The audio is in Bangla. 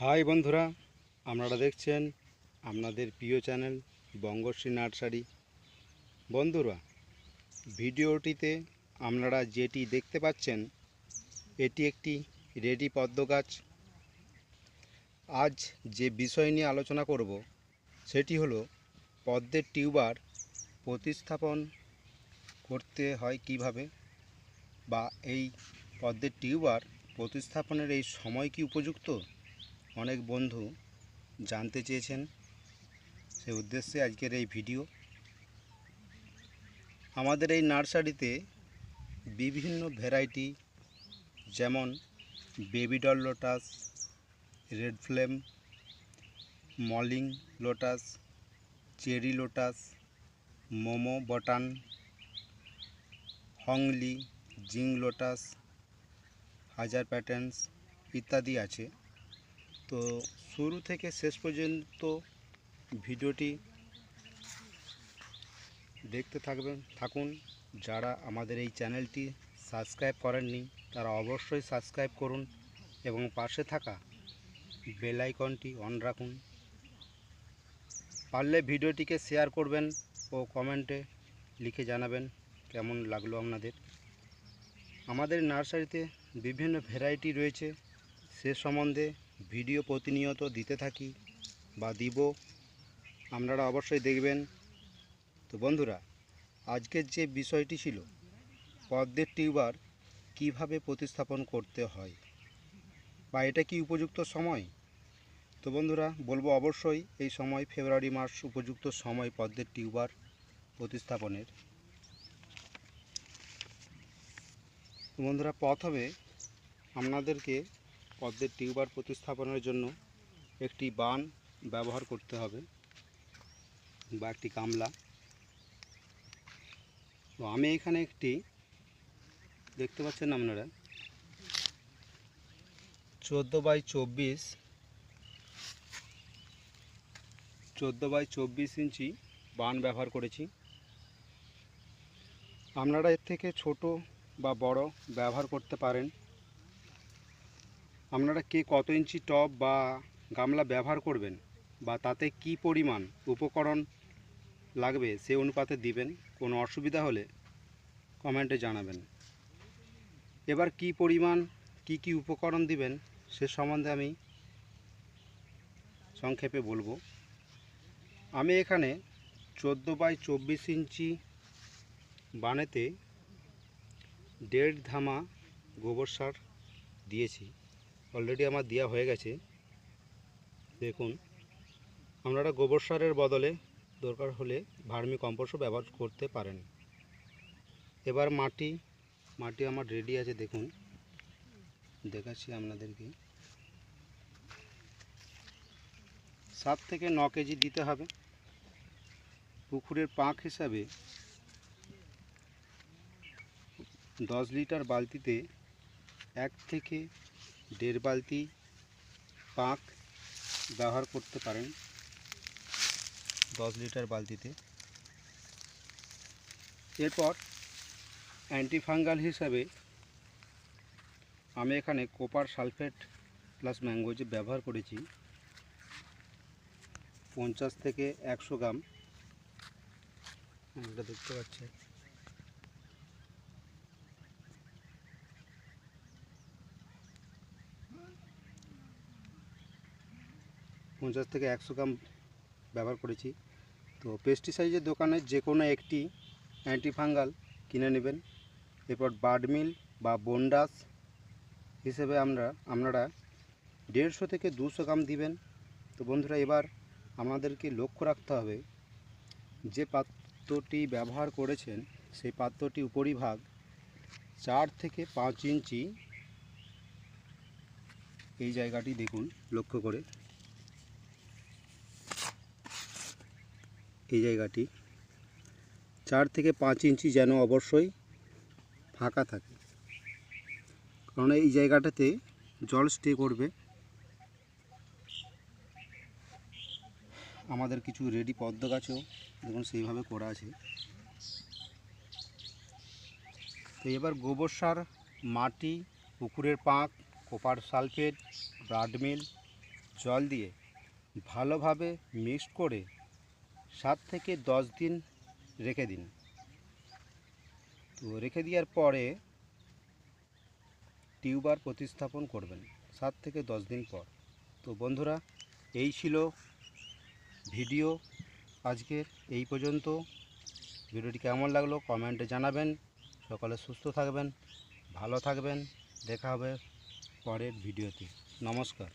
হাই বন্ধুরা, আপনারা দেখছেন আপনাদের প্রিয় চ্যানেল বঙ্গশ্রী নার্সারি। বন্ধুরা, ভিডিওটিতে আপনারা যেটি দেখতে পাচ্ছেন, এটি একটি রেডি পদ্ম গাছ। আজ যে বিষয় নিয়ে আলোচনা করব, সেটি হলো পদ্মের টিউবার প্রতিস্থাপন করতে হয় কীভাবে বা এই পদ্মের টিউবার প্রতিস্থাপনের এই সময় কি উপযুক্ত? অনেক বন্ধু জানতে চেয়েছেন সে উদ্দেশ্যে আজকের এই ভিডিও। আমাদের এই নার্সারিতে বিভিন্ন ভ্যারাইটি যেমন baby doll lotus, red flame, মলিং lotus, cherry lotus, Momo Botan, হংলি জিং লোটাস, হাজার প্যাটার্নস ইত্যাদি আছে। তো শুরু থেকে শেষ পর্যন্ত ভিডিওটি দেখতে থাকবেন, থাকুন। যারা আমাদের এই চ্যানেলটি সাবস্ক্রাইব করেননি, তারা অবশ্যই সাবস্ক্রাইব করুন এবং পাশে থাকা বেল আইকনটি অন রাখুন। পারলে ভিডিওটিকে শেয়ার করবেন ও কমেন্টে লিখে জানাবেন কেমন লাগল আপনাদের। আমাদের নার্সারিতে বিভিন্ন ভ্যারাইটি রয়েছে, সে সম্বন্ধে ভিডিও প্রতিনিয়ত দিতে থাকি বা দিব। আপনারা অবশ্যই দেখবেন। তো বন্ধুরা, আজকের যে বিষয়টি ছিল, পদ্মের টিউবার কীভাবে প্রতিস্থাপন করতে হয় বা এটা কি উপযুক্ত সময়? তো বন্ধুরা, বলব অবশ্যই এই সময় ফেব্রুয়ারি মাস উপযুক্ত সময় পদ্মের টিউবার প্রতিস্থাপনের। বন্ধুরা, প্রথমে আপনাদেরকে পদ্মের টিউবার প্রতিস্থাপনের জন্য একটি বান ব্যবহার করতে হবে বা একটি গামলা। তো আমি এখানে একটি, দেখতে পাচ্ছেন আপনারা, চোদ্দ বাই চব্বিশ, চোদ্দ বাই চব্বিশ ইঞ্চি বান ব্যবহার করেছি। আপনারা এর থেকে ছোট বা বড় ব্যবহার করতে পারেন। আপনারা কে কত ইঞ্চি টব বা গামলা ব্যবহার করবেন বা তাতে কি পরিমাণ উপকরণ লাগবে সে অনুপাতে দিবেন, কোনো অসুবিধা হলে কমেন্টে জানাবেন। এবার কি পরিমাণ, কি কি উপকরণ দিবেন, সে সম্বন্ধে আমি সংক্ষেপে বলব। আমি এখানে চোদ্দ বাই চব্বিশ ইঞ্চি বানেতে দেড় ধামা গোবর সার দিয়েছি। অলরেডি আমার দেওয়া হয়ে গেছে। দেখুন আপনারা গোবর সারের বদলে দরকার হলে ভার্মি কম্পোস্টও ব্যবহার করতে পারেন। এবার মাটি মাটি আমার রেডি আছে, দেখুন। দেখাচ্ছি আপনাদেরকে। সাত থেকে ন কেজি দিতে হবে। পুকুরের পাঁক হিসাবে দশ লিটার বালতিতে এক থেকে দেড় বালতি পাঁক ব্যবহার করতে পারেন দশ লিটার বালতিতে। এরপর অ্যান্টিফাঙ্গাল হিসাবে আমি এখানে কোপার সালফেট প্লাস ম্যাঙ্গোজে ব্যবহার করেছি, পঞ্চাশ থেকে একশো গ্রাম। এটা দেখতে পাচ্ছি পঞ্চাশ থেকে একশো গ্রাম ব্যবহার করেছি। তো পেস্টিসাইডের দোকানে যে কোনো একটি অ্যান্টিফাঙ্গাল কিনে নেবেন। এরপর বার্ডমিল বা বন্ডাস হিসেবে আমরা, আপনারা দেড়শো থেকে দুশো গ্রাম দিবেন। তো বন্ধুরা, এবার আমাদেরকে লক্ষ্য রাখতে হবে যে পাত্রটি ব্যবহার করেছেন, সেই পাত্রটি উপরিভাগ চার থেকে পাঁচ ইঞ্চি এই জায়গাটি দেখুন, লক্ষ্য করে। এই জায়গাটি। চার থেকে পাঁচ ইঞ্চি যেন অবশ্যই ফাঁকা থাকে। কারণ এই জায়গাটাতে জল স্টে করবে। আমাদের কিছু রেডি পদ্ম গাছও দেখুন সেইভাবে করা আছে। তো এবার গোবর সার, মাটি, পুকুরের পাঁক কোপার সালফেট ব্রাডমিল জল দিয়ে ভালোভাবে মিক্সড করে সাত থেকে দশ দিন রেখে দিন। তো রেখে দেওয়ার পরে টিউবার প্রতিস্থাপন করবেন সাত থেকে দশ দিন পর। তো বন্ধুরা, এই ছিল ভিডিও আজকের। এই পর্যন্ত ভিডিওটি কেমন লাগল কমেন্টে জানাবেন। সকালে সুস্থ থাকবেন, ভালো থাকবেন। দেখা হবে পরের ভিডিওতে। নমস্কার।